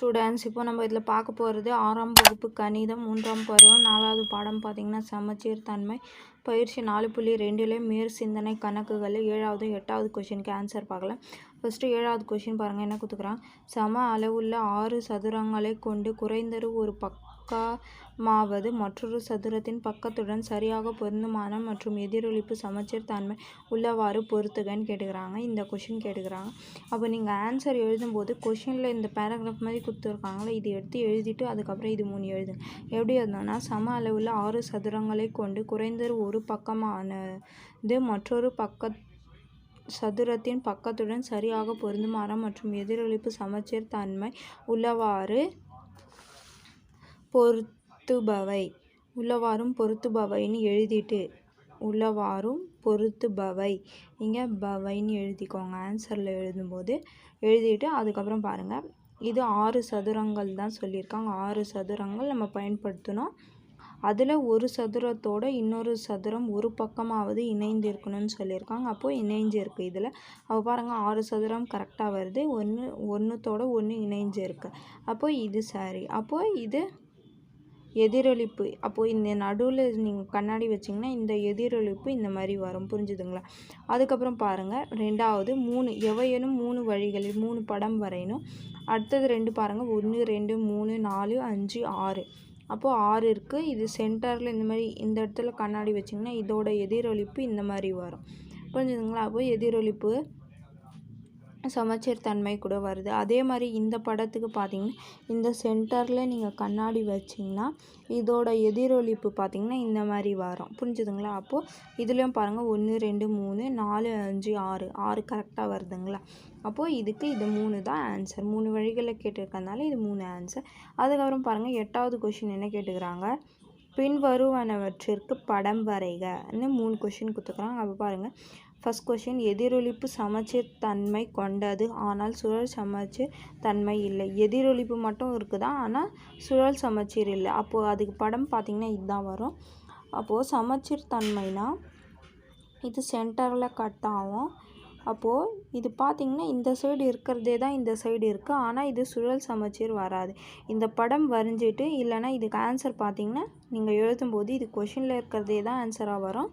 Students இப்போ நம்ம இதில் பார்க்க போகிறது ஆறாம் வகுப்பு கணிதம் மூன்றாம் பருவம் நாலாவது பாடம் பார்த்திங்கன்னா சமச்சீர் தன்மை பயிற்சி நாலு புள்ளி ரெண்டுல மேற் சிந்தனை கணக்குகள் ஏழாவது எட்டாவது கொஷினுக்கு ஆன்சர் பார்க்கலாம். ஃபஸ்ட்டு ஏழாவது கொஷின் பாருங்கள் என்ன கொடுத்துக்குறான் சம அளவுள்ள ஆறு சதுரங்களை கொண்டு குறைந்தது ஒரு பக்கமாவது மற்றொரு சதுரத்தின் பக்கத்துடன் சரியாக பொருந்துமான மற்றும் எதிரொலிப்பு சமச்சீர் தன்மை உள்ளவாறு பொறுத்துகன்னு கேட்டுக்கிறாங்க. இந்த கொஷின் கேட்டுக்கிறாங்க. அப்போ நீங்கள் ஆன்சர் எழுதும்போது கொஷினில் இந்த பேராகிராஃப் மாதிரி கொடுத்துருக்காங்களே இது எடுத்து எழுதிட்டு அதுக்கப்புறம் இது மூணு எழுதுங்க. எப்படி எழுதணும்னா சம அளவுள்ள ஆறு சதுரங்களை கொண்டு குறைந்தது ஒரு பக்கமானது மற்றொரு பக்க சதுரத்தின் பக்கத்துடன் சரியாக பொருந்துமாற மற்றும் எதிரொலிப்பு சமச்சீர் தன்மை உள்ளவாறு பொருத்துபவை. உள்ளவாறும் பொருத்துபவைன்னு எழுதிட்டு உள்ளவாறும் பொருத்துபவை. இங்கே பவைன்னு எழுதிக்கோங்க. ஆன்சரில் எழுதும்போது எழுதிட்டு அதுக்கப்புறம் பாருங்கள் இது ஆறு சதுரங்கள் தான் சொல்லியிருக்காங்க. ஆறு சதுரங்கள் நம்ம பயன்படுத்தணும் அதில் ஒரு சதுரத்தோட இன்னொரு சதுரம் ஒரு பக்கமாவது இணைந்து இருக்கணும்னு சொல்லியிருக்காங்க. அப்போது இணைஞ்சு இருக்குது இதில். அப்போ பாருங்கள் ஆறு சதுரம் கரெக்டாக வருது. ஒன்று ஒன்றுத்தோட ஒன்று இணைஞ்சு இருக்குது அப்போது இது சரி. அப்போது இது எதிரொலிப்பு. அப்போது இந்த நடுவில் நீங்கள் கண்ணாடி வச்சிங்கன்னா இந்த எதிரொலிப்பு இந்த மாதிரி வரும். புரிஞ்சுதுங்களா? அதுக்கப்புறம் பாருங்கள் ரெண்டாவது மூணு. எவையனும் மூணு வழிகளில் மூணு படம் வரையணும். அடுத்தது ரெண்டு பாருங்கள் ஒன்று ரெண்டு மூணு நாலு அஞ்சு ஆறு. அப்போது ஆறு இருக்குது இது சென்டரில் இந்த மாதிரி இந்த இடத்துல கண்ணாடி வச்சிங்கன்னா இதோட எதிரொலிப்பு இந்த மாதிரி வரும். புரிஞ்சுதுங்களா? அப்போ எதிரொலிப்பு சமச்சீர் தன்மை கூட வருது. அதே மாதிரி இந்த படத்துக்கு பார்த்தீங்கன்னா இந்த சென்டரில் நீங்கள் கண்ணாடி வச்சிங்கன்னா இதோட எதிரொலிப்பு பார்த்தீங்கன்னா இந்த மாதிரி வரும். புரிஞ்சுதுங்களா? அப்போது இதுலேயும் பாருங்கள் ஒன்று ரெண்டு மூணு நாலு அஞ்சு ஆறு. ஆறு கரெக்டாக வருதுங்களா? அப்போது இதுக்கு இது மூணு தான் ஆன்சர் மூணு வழிகளில் கேட்டிருக்கனால இது மூணு ஆன்சர் அதுக்கப்புறம் பாருங்கள் எட்டாவது கொஷின் என்ன கேட்டுக்கிறாங்க? பின்வருவனவற்றிற்கு படம் வரைகன்னு மூணு கொஷின் கொடுத்துக்கிறாங்க அப்போ பாருங்கள் ஃபஸ்ட் கொஷின் எதிரொலிப்பு சமச்சீர் தன்மை கொண்டது. ஆனால் சுழல் சமச்சீர் தன்மை இல்லை. எதிரொலிப்பு மட்டும் இருக்குதா? ஆனால் சுழல் சமச்சீர் இல்லை. அப்போது அதுக்கு படம் பார்த்திங்கன்னா இதுதான் வரும். அப்போது சமச்சீர் தன்மைனா இது சென்டரில் கட் ஆகும். அப்போது இது பார்த்திங்கன்னா இந்த சைடு இருக்கிறதே தான் இந்த சைடு இருக்குது ஆனால் இது சுழல் சமச்சீர் வராது. இந்த படம் வரைஞ்சிட்டு இல்லைனா இதுக்கு ஆன்சர் பார்த்திங்கன்னா நீங்கள் எழுதும்போது இது கொஷினில் இருக்கிறதே தான் ஆன்சராக வரும்.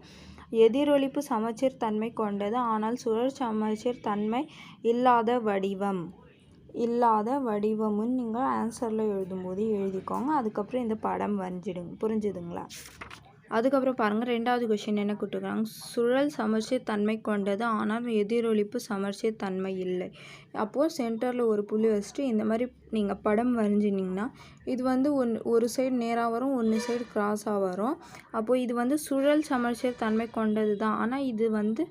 எதிரொலிப்பு சமச்சீர் தன்மை கொண்டது. ஆனால் சுழல் சமச்சீர் தன்மை இல்லாத வடிவம். இல்லாத வடிவம்னு நீங்கள் ஆன்சரில் எழுதும்போது எழுதிக்கோங்க. அதுக்கப்புறம் இந்த படம் வரைஞ்சிடுங்க புரிஞ்சுதுங்களா? அதுக்கப்புறம் பாருங்கள் ரெண்டாவது கொஷின் என்ன கொடுத்துருக்காங்க? சுழல் சமச்சீர் தன்மை கொண்டது ஆனால் எதிரொலிப்பு சமச்சீர் தன்மை இல்லை. அப்போது சென்டரில் ஒரு புள்ளி வச்சுட்டு இந்த மாதிரி நீங்கள் படம் வரைஞ்சினிங்கன்னா இது வந்து ஒன் ஒரு சைடு நேராக வரும் ஒன்று சைடு கிராஸாக வரும். அப்போது இது வந்து சுழல் சமச்சீர் தன்மை கொண்டது தான். ஆனால் இது வந்து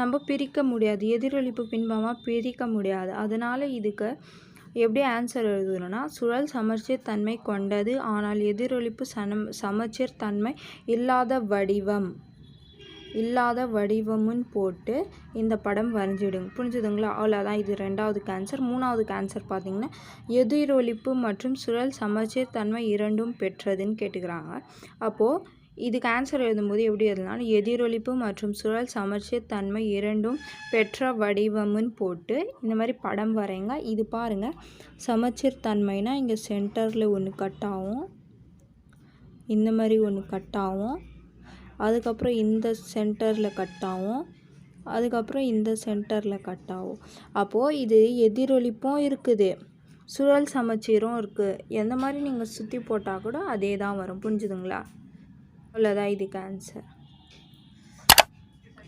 நம்ம பிரிக்க முடியாது. எதிரொலிப்பு பின்பமாக பிரிக்க முடியாது. அதனால் இதுக்கு எப்படி ஆன்சர் எழுதணும்னா சுழல் சமச்சீர் தன்மை கொண்டது ஆனால் எதிரொலிப்பு சனம் சமச்சீர் தன்மை இல்லாத வடிவம். இல்லாத வடிவமுன்னு போட்டு இந்த படம் வரைஞ்சிடுங்க புரிஞ்சுதுங்களா? அவ்வளோதான் இது ரெண்டாவது கேன்சர் மூணாவது கேன்சர் பார்த்திங்கன்னா எதிரொலிப்பு மற்றும் சுழல் சமச்சீர் தன்மை இரண்டும் பெற்றதுன்னு கேட்டுக்கிறாங்க. அப்போது இதுக்கு ஆன்சர் எழுதும்போது எப்படி எழுதலாம் எதிரொலிப்பு மற்றும் சுழல் சமச்சீர் தன்மை இரண்டும் பெற்ற வடிவம்னு போட்டு இந்த மாதிரி படம் வரைங்க. இது பாருங்கள் சமச்சீர் தன்மைனா இங்கே சென்டரில் ஒன்று கட் ஆகும். இந்த மாதிரி ஒன்று கட் ஆகும். அதுக்கப்புறம் இந்த சென்டரில் கட் ஆகும். அதுக்கப்புறம் இந்த சென்டரில் கட் ஆகும். அப்போது இது எதிரொலிப்பும் இருக்குது சுழல் சமச்சீரும் இருக்குது எந்த மாதிரி நீங்கள் சுற்றி போட்டால் கூட அதே தான் வரும். புரிஞ்சுதுங்களா? அவ்வளோதான் இதுக்கு ஆன்சர்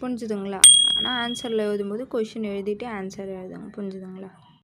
புரிஞ்சுதுங்களா? ஆனால் ஆன்சரில் எழுதும்போது கொஷின் எழுதிட்டு ஆன்சர் எழுதுங்க. புரிஞ்சுதுங்களா?